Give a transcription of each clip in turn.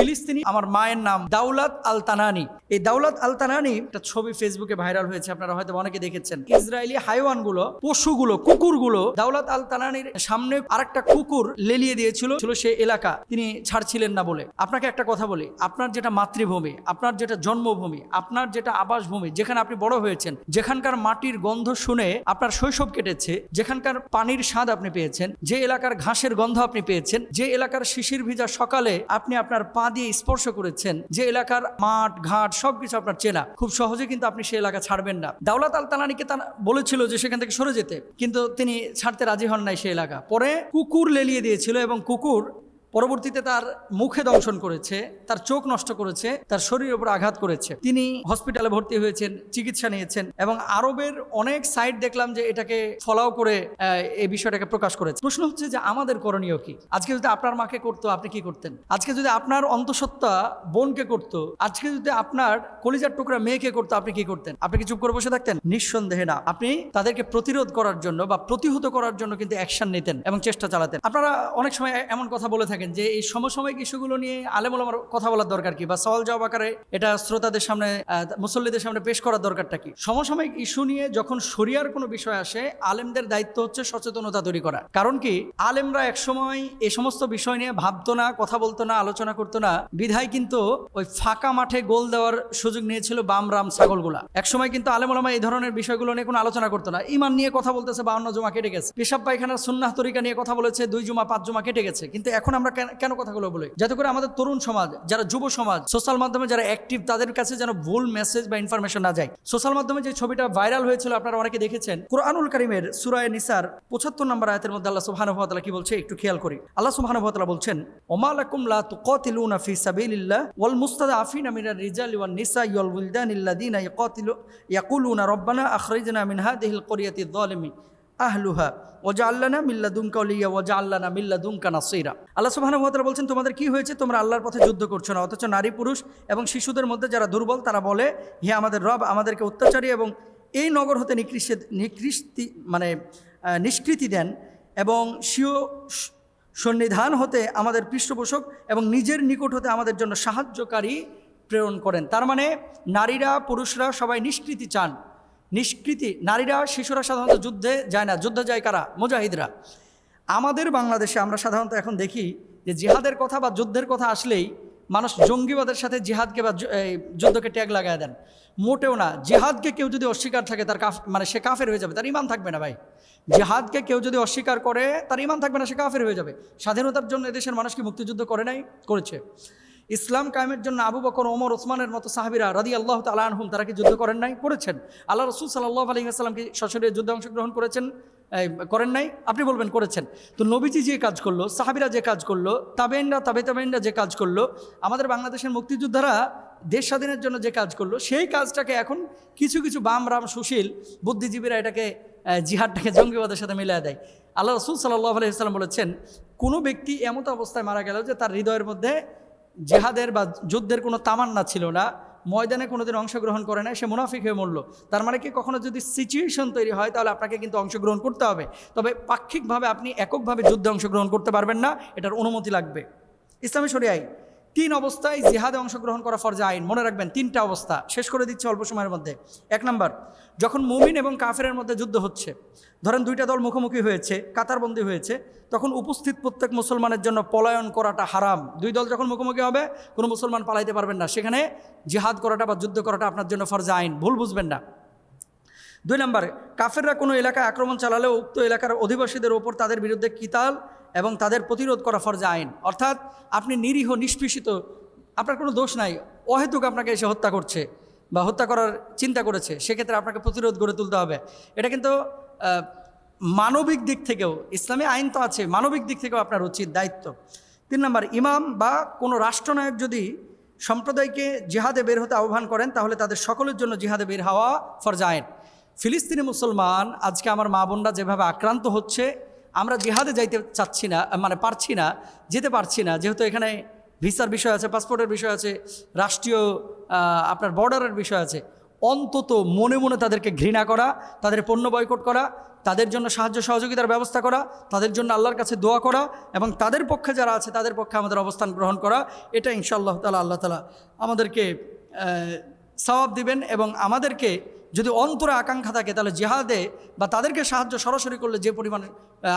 ফিলিস্তিনি, আমার মায়ের নাম দাউলাত আল তানানি এই দাউলাত আল তানানি একটা ছবি ফেসবুকে ভাইরাল হয়েছে, আপনারা হয়তো অনেকে দেখেছেন। ইসরায়েলি হাইওয়ানগুলো, পশুগুলো, কুকুরগুলো দাউলাত আল তানানির সামনে আরেকটা কুকুর লেলিয়ে দিয়েছিল, ছিল সে এলাকা। তিনি ছাড়ছিলেন না বলে। আপনাকে একটা কথা বলি, আপনার যেটা মাতৃভূমি, আপনার যেটা জন্মভূমি, আপনার যেটা আবাসভূমি, যেখানে আপনি বড় হয়েছেন, যেখানকার মাটির গন্ধ শুনে আপনার শৈশব কেটেছে, যেখানকার পানির স্বাদ আপনি পেয়েছেন, যে এলাকার ঘাসের গন্ধ আপনি পেয়েছেন, যে এলাকার শিশির ভিজা সকালে আপনি আপনার পা দিয়ে স্পর্শ করেছেন যে এলাকার মাঠ, ঘাট সবকিছু আপনার চেনা। খুব সহজে কিন্তু আপনি সেই এলাকা ছাড়বেন না। দাওলাত আল তালানিকে তা বলেছিল যে সেখান থেকে সরে যেতে। কিন্তু তিনি ছাড়তে রাজি হন নাই সেই এলাকা। পরে কুকুর লেলিয়ে দিয়েছিল এবং কুকুর পরবর্তীতে তার মুখে দংশন করেছে, তার চোখ নষ্ট করেছে, তার শরীরের উপর আঘাত করেছে। তিনি হসপিটালে ভর্তি হয়েছেন, চিকিৎসা নিয়েছেন এবং আরবের অনেক সাইট দেখলাম যে এটাকে ফলাও করে এই বিষয়টাকে প্রকাশ করেছে। প্রশ্ন হচ্ছে যে আমাদের করণীয় কি? আজকে যদি আপনার মাকে করতো, আপনি কি করতেন? আজকে যদি আপনার অন্তঃসত্ত্বা বোনকে করতো, আজকে যদি আপনার কলিজার টুকরা মেয়েকে করতো, আপনি কি করতেন? আপনি কি চুপ করে বসে থাকতেন? নিঃসন্দেহে না। আপনি তাদেরকে প্রতিরোধ করার জন্য বা প্রতিহত করার জন্য কিন্তু অ্যাকশন নিতেন এবং চেষ্টা চালাতেন। আপনারা অনেক সময় এমন কথা বলে থাকেন যে এই সমসাময়িক ইস্যুগুলো নিয়ে আলেমুল আমার কথা বলার দরকার কি? বা সওয়াল জবাব আকারে এটা শ্রোতাদের সামনে মুসল্লিদের সামনে পেশ করার দরকারটা কি? সমসাময়িক ইস্যু নিয়ে যখন শরিয়ার কোনো বিষয় আসে, আলেমদের দায়িত্ব হচ্ছে সচেতনতা তৈরি করা। কারণ কি? আলেমরা একসময় এই সমস্ত বিষয় নিয়ে ভাবতো না, কথা বলতো না, আলোচনা করতো না। বিধায় কিন্তু ওই ফাঁকা মাঠে গোল দেওয়ার সুযোগ নিয়েছিল বাম রাম ছাগলগুলা। একসময় কিন্তু আলেমুলামা এই ধরনের বিষয়গুলো নিয়ে কোনো আলোচনা করতো না। ইমান নিয়ে কথা বলতেছে, বাউন্ন জমা কেটে গেছে। পেশাব পায়খানার সুন্নাহ তরিকা নিয়ে কথা বলেছে, দুই জমা, পাঁচ জমা কেটে গেছে। কিন্তু এখন আমরা কেন- কেন কথাগুলো বলি? যাতে করে আমাদের তরুণ সমাজ, যারা যুব সমাজ সোশ্যাল মাধ্যমে যারা অ্যাক্টিভ তাদের কাছে যেন ভুল মেসেজ বা ইনফরমেশন না যায়। সোশ্যাল মাধ্যমে যে ছবিটা ভাইরাল হয়েছিল, আপনারা অনেকে দেখেছেন। কোরআনুল করিমের সুরায় নিসার পঁচাত্তর নম্বর আয়তের মধ্যে আল্লাহ ওয়া কি বলছে? একটু খেয়াল করি। আল্লাহ ওয়া বলছেন, ওমা লাকুম লা তুকাতিলুনা ফি সাবিলিল্লাহ ওয়াল মুস্তাদআফিনা মিনার রিজালি ওয়ান নিসা ওয়াল উলদানি ইয়াকাতিলু ইয়াকুলুনা রব্বানা আখরিজনা মিন হাদিহিল ক্বরিয়াতি যালিমি আহলুহা ওজাল্লানা মিল্লাদুমকা অলিয়া ওজাল্লানা মিল্লাদুমকা নাসিরা। আল্লাহ সুবহানাহু ওয়া তাআলা বলছেন, তোমাদের কি হয়েছে? তোমরা আল্লাহর পথে যুদ্ধ করছ না, অথচ নারী, পুরুষ এবং শিশুদের মধ্যে যারা দুর্বল, তারা বলে, হে আমাদের রব, আমাদেরকে অত্যাচারী এবং এই নগর হতে নিকৃষ্ট, নিকৃষ্টি মানে নিষ্কৃতি দেন এবং স্বীয় সন্নিধান হতে আমাদের পৃষ্ঠপোষক এবং নিজের নিকট হতে আমাদের জন্য সাহায্যকারী প্রেরণ করেন। তার মানে নারীরা, পুরুষরা সবাই নিষ্কৃতি চান। নিষ্কৃতি, নারীরা, শিশুরা সাধারণত যুদ্ধে যায় না। যুদ্ধে যায় কারা? মুজাহিদরা। আমাদের বাংলাদেশে আমরা সাধারণত এখন দেখি যে জিহাদের কথা বা যুদ্ধের কথা আসলেই মানুষ জঙ্গিবাদের সাথে জিহাদকে বা যুদ্ধকে ট্যাগ লাগায় দেন। মোটেও না। জিহাদকে কেউ যদি অস্বীকার থাকে, তার কাফ মানে সে কাফের হয়ে যাবে। তার ইমান থাকবে না ভাই। জিহাদকে কেউ যদি অস্বীকার করে, তার ইমান থাকবে না, সে কাফের হয়ে যাবে। স্বাধীনতার জন্য এদেশের মানুষ কি মুক্তিযুদ্ধ করে নাই? করেছে। ইসলাম কায়েমের জন্য আবু বকর, ওমর, ওসমানের মতো সাহাবিরা রাদি আল্লাহ তালানহুম তারা কি যুদ্ধ করেন নাই? করেছেন। আল্লাহ রসুল সাল্লাহ আলী আসসালাম কি সশরীরে যুদ্ধে অংশগ্রহণ করেছেন? করেন নাই? আপনি বলবেন করেছেন। তো নবীজি যে কাজ করল, সাহাবিরা যে কাজ করল তাবেনরা তাবে তাবেনরা যে কাজ করল, আমাদের বাংলাদেশের মুক্তিযোদ্ধারা দেশ স্বাধীনের জন্য যে কাজ করল, সেই কাজটাকে এখন কিছু কিছু বাম, রাম, সুশীল বুদ্ধিজীবীরা এটাকে জিহাদটাকে জঙ্গিবাদের সাথে মিলিয়ে দেয়। আল্লাহ রসুল সাল্লাহ আলহিহাল্লাম বলেছেন, কোনো ব্যক্তি এমত অবস্থায় মারা গেল যে তার হৃদয়ের মধ্যে জেহাদের বা যুদ্ধের কোনো তামান্না ছিল না, ময়দানে কোনোদিন অংশগ্রহণ করে না সে মুনাফিক হয়ে মরল। তার মানে কি, কখনো যদি সিচুয়েশন তৈরি হয়, তাহলে আপনাকে কিন্তু অংশগ্রহণ করতে হবে। তবে পাক্ষিকভাবে আপনি এককভাবে যুদ্ধে অংশগ্রহণ করতে পারবেন না, এটার অনুমতি লাগবে। ইসলামী শরিয়ায় তিন অবস্থায় জিহাদে অংশগ্রহণ করা ফরজা আইন। মনে রাখবেন, তিনটা অবস্থা। শেষ করে দিচ্ছে অল্প সময়ের মধ্যে। এক নম্বর, যখন মুমিন এবং কাফেরের মধ্যে যুদ্ধ হচ্ছে, ধরেন দুইটা দল মুখোমুখি হয়েছে, কাতারবন্দি হয়েছে, তখন উপস্থিত প্রত্যেক মুসলমানের জন্য পলায়ন করাটা হারাম। দুই দল যখন মুখোমুখি হবে, কোনো মুসলমান পালাইতে পারবেন না। সেখানে জিহাদ করাটা বা যুদ্ধ করাটা আপনার জন্য ফরজা আইন। ভুল বুঝবেন না। দুই নম্বর, কাফেররা কোনো এলাকায় আক্রমণ চালালেও উক্ত এলাকার অধিবাসীদের ওপর তাদের বিরুদ্ধে কিতাল এবং তাদের প্রতিরোধ করা ফরজা আইন। অর্থাৎ আপনি নিরীহ, নিষ্পেষিত, আপনার কোনো দোষ নাই। অহেতুক আপনাকে এসে হত্যা করছে বা হত্যা করার চিন্তা করেছে, সেক্ষেত্রে আপনাকে প্রতিরোধ গড়ে তুলতে হবে। এটা কিন্তু মানবিক দিক থেকেও, ইসলামী আইন তো আছে, মানবিক দিক থেকেও আপনার উচিত দায়িত্ব। তিন নম্বর, ইমাম বা কোনো রাষ্ট্রনায়ক যদি সম্প্রদায়কে জিহাদে বের হতে আহ্বান করেন, তাহলে তাদের সকলের জন্য জিহাদে বের হওয়া ফরজা আইন। ফিলিস্তিনি মুসলমান, আজকে আমার মা বোনরা যেভাবে আক্রান্ত হচ্ছে আমরা জিহাদে যাইতে চাচ্ছি না মানে পারছি না, যেতে পারছি না, যেহেতু এখানে ভিসার বিষয় আছে পাসপোর্টের বিষয় আছে, রাষ্ট্রীয় আপনার বর্ডারের বিষয় আছে, অন্তত মনে মনে তাদেরকে ঘৃণা করা, তাদের পণ্য বয়কট করা, তাদের জন্য সাহায্য সহযোগিতার ব্যবস্থা করা, তাদের জন্য আল্লাহর কাছে দোয়া করা এবং তাদের পক্ষে যারা আছে, তাদের পক্ষে আমাদের অবস্থান গ্রহণ করা, এটা ইনশাআল্লাহ তালা আল্লাহ তালা আমাদেরকে সওয়াব দিবেন এবং আমাদেরকে যদি অন্তরে আকাঙ্ক্ষা থাকে, তাহলে জিহাদে বা তাদেরকে সাহায্য সরাসরি করলে যে পরিমাণ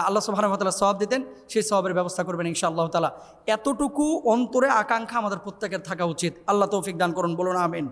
আল্লাহ সুবাহানতালা স্বভাব দিতেন, সেই স্বভাবের ব্যবস্থা করবেন ইনশা আল্লাহ তালা এতটুকু অন্তরে আকাঙ্ক্ষা আমাদের প্রত্যেকের থাকা উচিত। আল্লাহ তৌফিক দান করুন, বলুন আমিন।